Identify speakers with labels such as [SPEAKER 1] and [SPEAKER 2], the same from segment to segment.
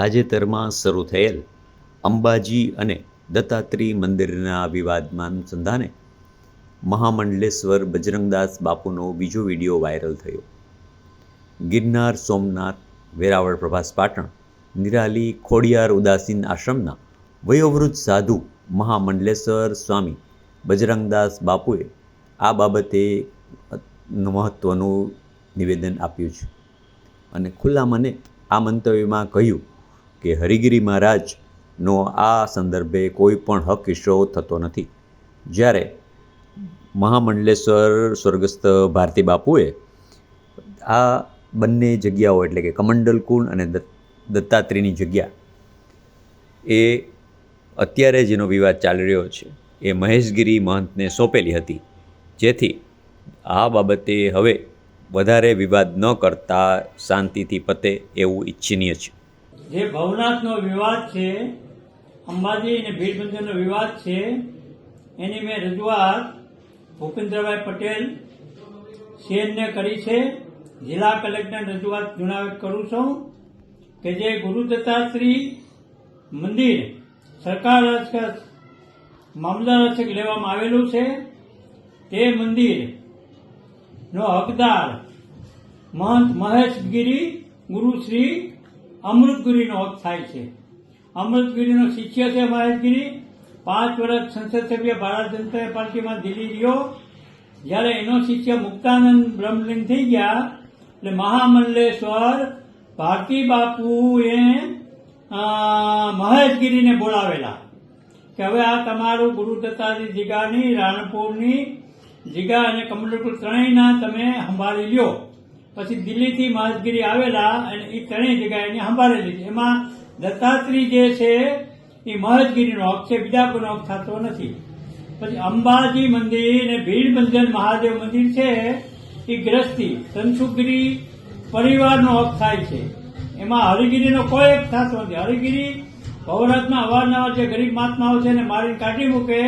[SPEAKER 1] તાજેતરમાં શરૂ થયેલ અંબાજી અને દત્તાત્રી મંદિરના વિવાદમાં અનુસંધાને મહામંડલેશ્વર બજરંગદાસ બાપુનો બીજો વીડિયો વાયરલ થયો. ગિરનાર સોમનાથ, વેરાવળ પ્રભાસ પાટણ, નિરાલી, ખોડિયાર ઉદાસીન આશ્રમના વયોવૃદ્ધ સાધુ મહામંડલેશ્વર સ્વામી બજરંગદાસ બાપુએ આ બાબતે મહત્ત્વનું નિવેદન આપ્યું છે. અને ખુલ્લા મને આ મંતવ્યમાં કહ્યું કે હરિગીરી મહારાજનો આ સંદર્ભે કોઈ પણ હક ઇસ્સો થતો નથી. જ્યારે મહામંડલેશ્વર સ્વર્ગસ્થ ભારતી બાપુએ આ બંને જગ્યાઓ એટલે કે કમંડલકુંડ અને દત્ત, દત્તાત્રેયની જગ્યા એ અત્યારે જેનો વિવાદ ચાલી રહ્યો છે, એ મહેશગીરી મહંતને સોંપેલી હતી. જેથી આ બાબતે હવે વધારે વિવાદ ન કરતા શાંતિથી પતે એવું ઈચ્છનીય છે.
[SPEAKER 2] જે ભવનાથનો વિવાદ છે, અંબાજી અને ભીડબંધનનો વિવાદ છે, એની મેં રજૂઆત ભૂપેન્દ્રભાઈ પટેલ સીએમને કરી છે. જિલ્લા કલેક્ટરને રજૂઆત જુનાગઢ કરું છું કે જે ગુરુ દત્તાશ્રી મંદિર સરકાર મામલા હસ્તક લેવામાં આવેલું છે. તે મંદિર નો હકદાર મહંત મહેશગીરી ગુરુ શ્રી અમૃતગીરીનો હક થાય છે. અમૃતગીરીનો શિષ્ય છે મહારાજગીરી. પાંચ વર્ષ સંસદ સભ્ય ભારત જનતા પાર્ટીમાં દિલ્હી રહ્યો. જ્યારે એનો શિષ્ય મુક્તાનંદ બ્રહ્મલીન થઈ ગયા, એટલે મહામલ્લેશ્વર ભારતી બાપુએ મહેશગીરીને બોલાવેલા કે હવે આ તમારું ગુરુ દત્તાજી જીગાની, રાણપુરની જીગા અને કમલપુર ત્રણેયના તમે સંભાળી લ્યો. પછી દિલ્હીથી માલગીરી આવેલા અને એ ત્રણેય જગ્યાએ એને સંભાળી લીધી એમાં દત્તાત્રી જે છે એ મહેશગીરીનો હક છે, બીજા કોઈનો હક થતો નથી. પછી અંબાજી મંદિર અને ભીડબંધન મહાદેવ મંદિર છે એ ગ્રસ્તી તનસુગીરી પરિવારનો હક થાય છે. એમાં હરિગીરીનો કોઈ હક થતો નથી. હરિગીરી ભવરાતમાં અવારનવાર જે ગરીબ મહાત્માઓ છે એને મારી કાઢી મૂકે,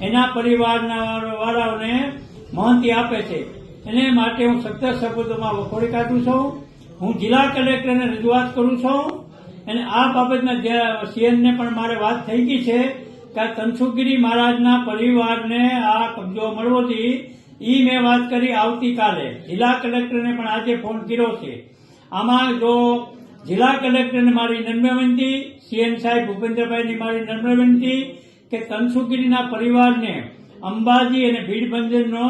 [SPEAKER 2] એના પરિવારના વાળાઓને મહંતી આપે છે. એને માટે હું સત્ય શબ્દોમાં વખોડી કાઢું છું. હું જિલ્લા કલેક્ટરને રજૂઆત કરું છું. અને આ બાબતના જે સીએમને પણ મારે વાત થઈ ગઈ છે કે તનસુખગીરી મહારાજના પરિવારને આ કબજો મળવોથી ઈ મેં વાત કરી આવતીકાલે. જિલ્લા કલેક્ટરને પણ આજે ફોન કર્યો છે. આમાં જો જિલ્લા કલેક્ટરને મારી નમ્ર વિનંતી, સીએમ સાહેબ ભૂપેન્દ્રભાઈની મારી નમ્ર વિનંતી કે તનસુખગીરીના પરિવારને અંબાજી અને ભીડબંધનનો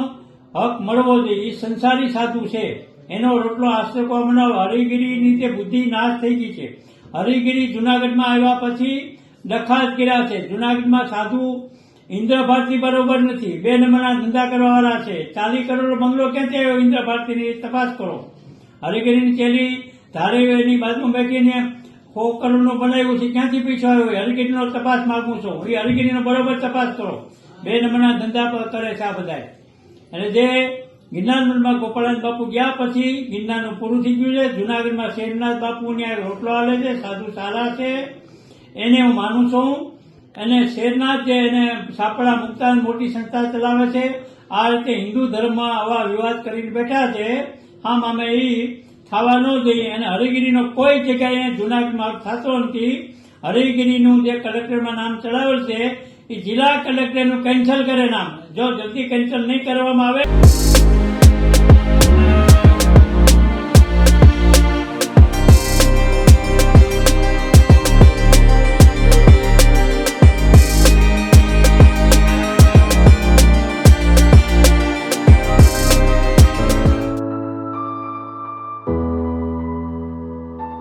[SPEAKER 2] હક મળવો જોઈએ. એ સંસારી સાધુ છે. એનો રોટલો આશ્રકો મનાવ? હરિગીરીની તે બુદ્ધિ નાશ થઈ ગઈ છે. હરિગીરી જુનાગઢમાં આવ્યા પછી ડખાત કર્યા છે. જુનાગઢમાં સાધુ ઇન્દ્ર ભારતી બરોબર નથી. બે નંબરના ધંધા કરવા વાળા છે. ચાલી કરોડ બંગલો ક્યાંથી આવ્યો? ઇન્દ્ર ભારતીની તપાસ કરો. હરિગીરીની ચેલી ધારેની બાજુમાં બેઠીને સો કરોડનું બનાવ્યું છે. ક્યાંથી પીછો આવ્યો? હરિગીરીનો તપાસ માગું છું. એ હરિગીરીનો બરોબર તપાસ કરો. બે નંબરના ધંધા કરે છે આ બધા અને જે ગિરનારમાં ગોપાળાન બાપુ ગયા પછી ગિરનારનું પૂરું થઈ ગયું છે. જુનાગઢમાં શેરનાથ બાપુ ત્યાં રોટલો આવે છે, સાધુ સારા છે. એને હું માનું છું. અને શેરનાથ જે એને સાપડા મુક્તા મોટી સંસ્થા ચલાવે છે, આ રીતે હિન્દુ ધર્મમાં આવા વિવાદ કરીને બેઠા છે. આમ અમે એ થવા ન જોઈએ અને હરિગીરીનો કોઈ જગ્યાએ જુનાગઢમાં થતો નથી. હરિગીરીનું જે કલેક્ટરમાં નામ ચડાવેલ છે એ જિલ્લા કલેક્ટરનું કેન્સલ કરે નામ. જો જલ્દી કેન્સલ નહીં કરવામાં આવે